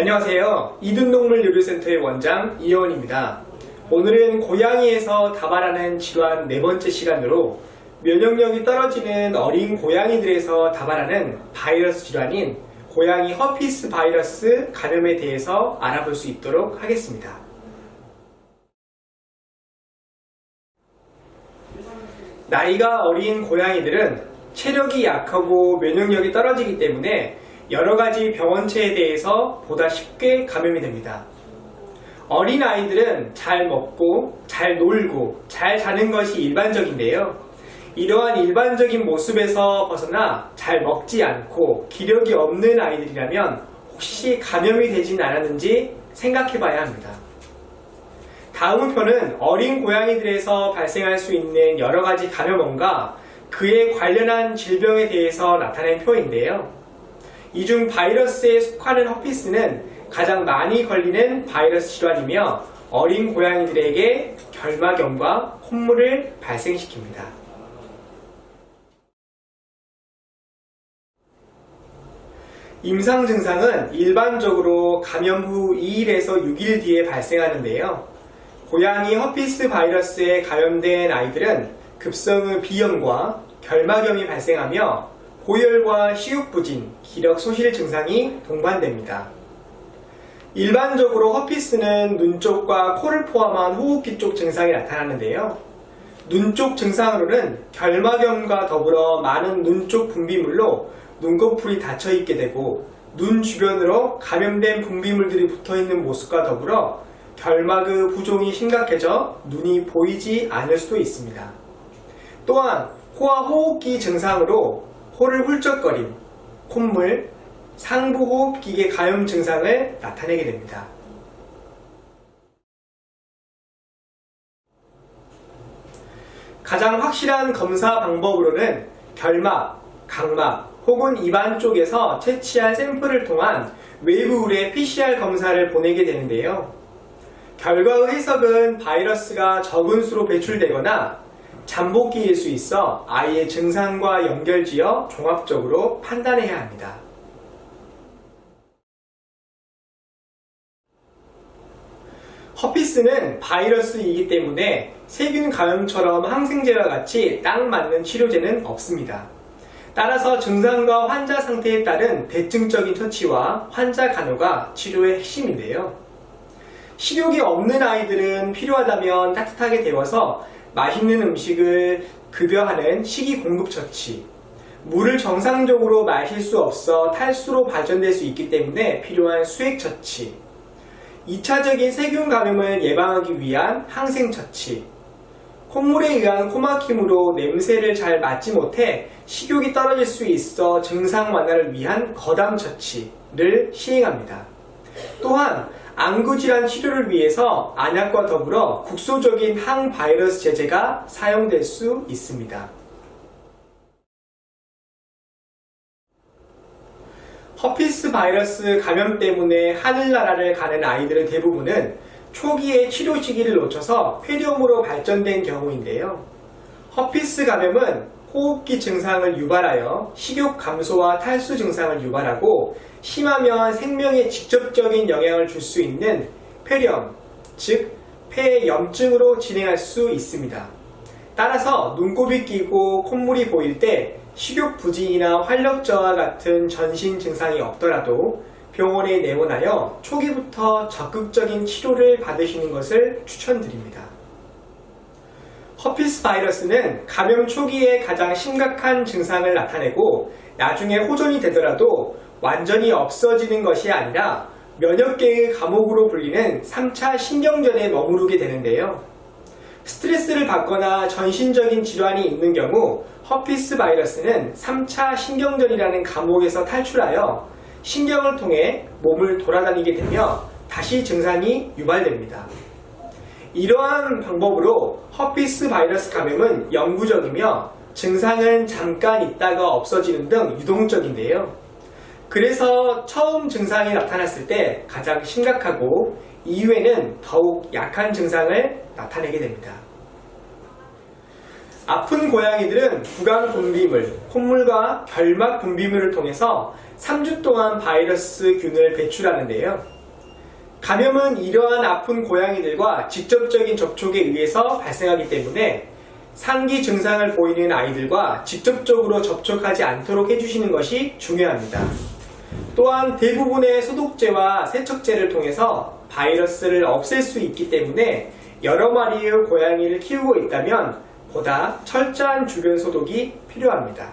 안녕하세요. 이든동물요리센터의 원장 이혜원입니다. 오늘은 고양이에서 다발하는 질환 네 번째 시간으로 면역력이 떨어지는 어린 고양이들에서 다발하는 바이러스 질환인 고양이 허피스 바이러스 감염에 대해서 알아볼 수 있도록 하겠습니다. 나이가 어린 고양이들은 체력이 약하고 면역력이 떨어지기 때문에 여러 가지 병원체에 대해서 보다 쉽게 감염이 됩니다. 어린 아이들은 잘 먹고 잘 놀고 잘 자는 것이 일반적인데요. 이러한 일반적인 모습에서 벗어나 잘 먹지 않고 기력이 없는 아이들이라면 혹시 감염이 되진 않았는지 생각해 봐야 합니다. 다음 표는 어린 고양이들에서 발생할 수 있는 여러 가지 감염원과 그에 관련한 질병에 대해서 나타낸 표인데요. 이 중 바이러스에 속하는 허피스는 가장 많이 걸리는 바이러스 질환이며 어린 고양이들에게 결막염과 콧물을 발생시킵니다. 임상 증상은 일반적으로 감염 후 2일에서 6일 뒤에 발생하는데요. 고양이 허피스 바이러스에 감염된 아이들은 급성의 비염과 결막염이 발생하며 고열과 시육부진, 기력 소실 증상이 동반됩니다. 일반적으로 허피스는 눈 쪽과 코를 포함한 호흡기 쪽 증상이 나타나는데요. 눈 쪽 증상으로는 결막염과 더불어 많은 눈 쪽 분비물로 눈꺼풀이 닫혀 있게 되고 눈 주변으로 감염된 분비물들이 붙어 있는 모습과 더불어 결막의 부종이 심각해져 눈이 보이지 않을 수도 있습니다. 또한 코와 호흡기 증상으로 코를 훌쩍거림, 콧물, 상부 호흡기계 가염 증상을 나타내게 됩니다. 가장 확실한 검사 방법으로는 결막, 각막 혹은 입안 쪽에서 채취한 샘플을 통한 외부 의뢰 PCR 검사를 보내게 되는데요. 결과의 해석은 바이러스가 적은 수로 배출되거나 잠복기일 수 있어 아이의 증상과 연결지어 종합적으로 판단해야 합니다. 허피스는 바이러스이기 때문에 세균 감염처럼 항생제와 같이 딱 맞는 치료제는 없습니다. 따라서 증상과 환자 상태에 따른 대증적인 처치와 환자 간호가 치료의 핵심인데요. 식욕이 없는 아이들은 필요하다면 따뜻하게 데워서 맛있는 음식을 급여하는 식이 공급 처치, 물을 정상적으로 마실 수 없어 탈수로 발전될 수 있기 때문에 필요한 수액 처치, 2차적인 세균 감염을 예방하기 위한 항생 처치, 콧물에 의한 코막힘으로 냄새를 잘 맡지 못해 식욕이 떨어질 수 있어 증상 완화를 위한 거담 처치를 시행합니다. 또한 안구질환 치료를 위해서 안약과 더불어 국소적인 항바이러스 제제가 사용될 수 있습니다. 허피스 바이러스 감염 때문에 하늘나라를 가는 아이들의 대부분은 초기에 치료 시기를 놓쳐서 폐렴으로 발전된 경우인데요. 허피스 감염은 호흡기 증상을 유발하여 식욕 감소와 탈수 증상을 유발하고 심하면 생명에 직접적인 영향을 줄 수 있는 폐렴, 즉 폐염증으로 진행할 수 있습니다. 따라서 눈곱이 끼고 콧물이 보일 때 식욕 부진이나 활력 저하 같은 전신 증상이 없더라도 병원에 내원하여 초기부터 적극적인 치료를 받으시는 것을 추천드립니다. 허피스 바이러스는 감염 초기에 가장 심각한 증상을 나타내고 나중에 호전이 되더라도 완전히 없어지는 것이 아니라 면역계의 감옥으로 불리는 3차 신경전에 머무르게 되는데요. 스트레스를 받거나 전신적인 질환이 있는 경우 허피스 바이러스는 3차 신경전이라는 감옥에서 탈출하여 신경을 통해 몸을 돌아다니게 되며 다시 증상이 유발됩니다. 이러한 방법으로 허피스 바이러스 감염은 영구적이며 증상은 잠깐 있다가 없어지는 등 유동적인데요. 그래서 처음 증상이 나타났을 때 가장 심각하고 이후에는 더욱 약한 증상을 나타내게 됩니다. 아픈 고양이들은 구강 분비물, 콧물과 결막 분비물을 통해서 3주 동안 바이러스 균을 배출하는데요. 감염은 이러한 아픈 고양이들과 직접적인 접촉에 의해서 발생하기 때문에 상기 증상을 보이는 아이들과 직접적으로 접촉하지 않도록 해주시는 것이 중요합니다. 또한 대부분의 소독제와 세척제를 통해서 바이러스를 없앨 수 있기 때문에 여러 마리의 고양이를 키우고 있다면 보다 철저한 주변 소독이 필요합니다.